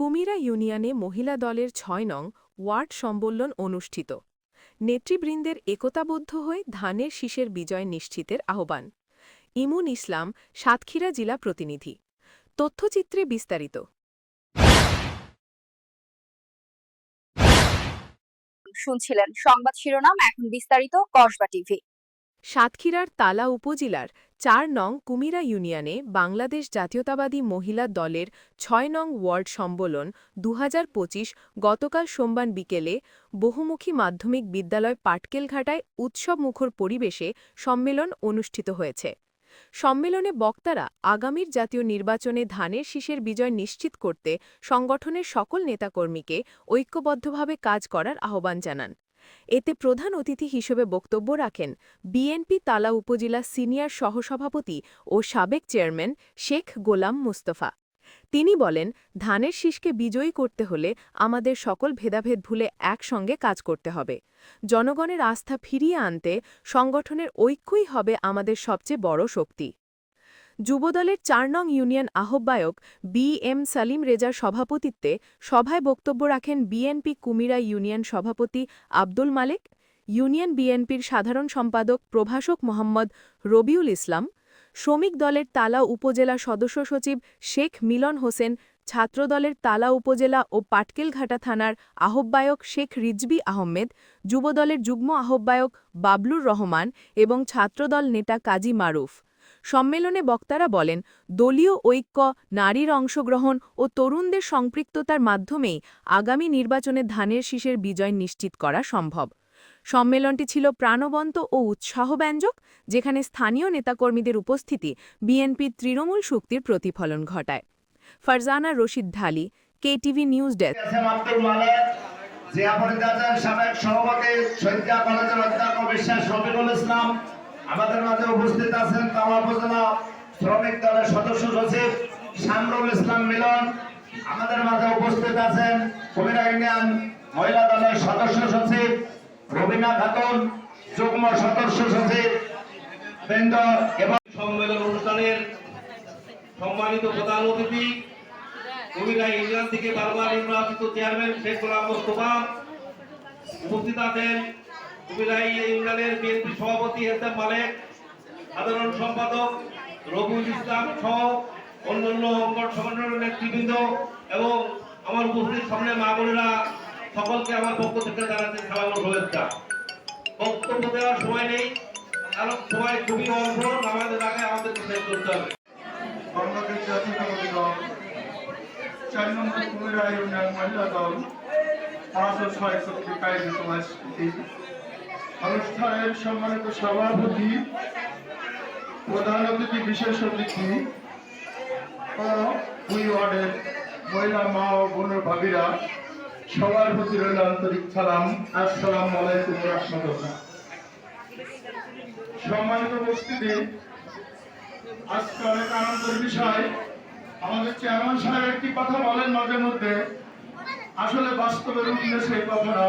কুমিরা ইউনিয়নে মহিলা দলের ছয় নং ওয়ার্ড সম্বলন অনুষ্ঠিত। নেতৃবৃন্দের একতাবদ্ধ হয়ে ধানের শীষের বিজয় নিশ্চিতের আহ্বান। ইমুন ইসলাম সাতক্ষীরা জেলা প্রতিনিধি। তথ্যচিত্রে বিস্তারিত। শুনছিলেন সংবাদ শিরোনাম এখন বিস্তারিত কসবা টিভি। সাতক্ষীরার তালা উপজেলার চার নং কুমিরা ইউনিয়নে বাংলাদেশ জাতীয়তাবাদী মহিলা দলের ছয় নং ওয়ার্ড সম্বলন দু হাজার পঁচিশ গতকাল সোমবার বিকেলে বহুমুখী মাধ্যমিক বিদ্যালয় পাটকেলঘাটায় উৎসবমুখর পরিবেশে সম্মেলন অনুষ্ঠিত হয়েছে। সম্মেলনে বক্তারা আগামীর জাতীয় নির্বাচনে ধানের শীষের বিজয় নিশ্চিত করতে সংগঠনের সকল নেতাকর্মীকে ঐক্যবদ্ধভাবে কাজ করার আহ্বান জানান। এতে প্রধান অতিথি হিসেবে বক্তব্য রাখেন বিএনপি তালা উপজেলা সিনিয়র সহসভাপতি ও সাবেক চেয়ারম্যান শেখ গোলাম মুস্তফা। তিনি বলেন, ধানের শীষকে বিজয়ী করতে হলে আমাদের সকল ভেদাভেদ ভুলে একসঙ্গে কাজ করতে হবে। জনগণের আস্থা ফিরিয়ে আনতে সংগঠনের ঐক্যই হবে আমাদের সবচেয়ে বড় শক্তি। যুবদলের চার নং ইউনিয়ন আহ্বায়ক বি এম সালিম রেজার সভাপতিত্বে সভায় বক্তব্য রাখেন বিএনপি কুমিরা ইউনিয়ন সভাপতি আব্দুল মালেক, ইউনিয়ন বিএনপির সাধারণ সম্পাদক প্রভাষক মোহাম্মদ রবিউল ইসলাম, শ্রমিক দলের তালা উপজেলা সদস্য সচিব শেখ মিলন হোসেন ছাত্রদলের তালা উপজেলা ও পাটকেলঘাটা থানার আহ্বায়ক শেখ রিজবি আহমেদ, যুবদলের যুগ্ম আহ্বায়ক বাবলুর রহমান এবং ছাত্রদল নেতা কাজী মারুফ। সম্মেলনে বক্তারা বলেন, দলীয় ঐক্য, নারীর অংশগ্রহণ ও তরুণদের সম্পৃক্ততার মাধ্যমেই আগামী নির্বাচনে ধানের শীষের বিজয় নিশ্চিত করা সম্ভব। সম্মেলনটি ছিল প্রাণবন্ত ও উৎসাহব্যঞ্জক, যেখানে স্থানীয় নেতাকর্মীদের উপস্থিতি বিএনপির তৃণমূল শক্তির প্রতিফলন ঘটায়। Farzana Rashid Dhali, KTV news desk. Zia পরিদাসের সাবেক সভাপতি শহীদা কলেজের অধ্যক্ষ বিশ্বাস রবিকুল ইসলাম আমাদের মাঝে উপস্থিত আছেন তাওয়া উপজেলা শ্রমিক দলের সদস্য সচিব শামরুল ইসলাম মিলন। আমাদের মাঝে উপস্থিত আছেন কুমিরা ইউনিয়ন মহিলা দলের সদস্য সচিব রবিনা খাতুন, যুগ্ম সদস্য সচিব বৃন্দ এবং সম্মেলন অনুষ্ঠানের সম্মানিত প্রধান অতিথি কুমিল্লা ইউনিয়ন থেকে বারবার নির্বাচিত চেয়ারম্যান শেখ গোলাম মোস্তফা উপস্থিত আছেন। কুমিল্লা ইউনিয়নের বিএনপি সভাপতি হেসান মালেক, সাধারণ সম্পাদক রবিউল ইসলাম সহ অন্যান্য সংগঠনের নেতৃবৃন্দ এবং আমার উপস্থিত সামনে মা বোনেরা সকলকে আমার পক্ষ থেকে জানাচ্ছি সালাম শুভেচ্ছা। বক্তব্য দেওয়ার সময় নেই, কারণ সময় খুবই অল্প আমাদের আগে আমাদেরকে শেষ করতে হবে। চার নম্বর কুমিরা ইউনিয়ন মহিলা দল, পাঁচ ছয় কর্তৃক আয়োজিত আজকে অনুষ্ঠানের সম্মানিত সভাপতি, প্রধান অতিথি বিশেষ অতিথি, ও দুই ওয়ার্ডের মহিলা মা ও বোনের ভাবিরা, সবার প্রতি রইল আন্তরিক সালাম। আসসালাম আলাইকুম রহমতুল্লাহ। সম্মানিত উপস্থিতি, আজকে অনেক আনন্দের বিষয়। আমাদের চেয়ারম্যান সাহেব একটি কথা বলেন মাঝে মধ্যে। আসলে বাস্তবে রূপ নিয়েছে এই কথাটা।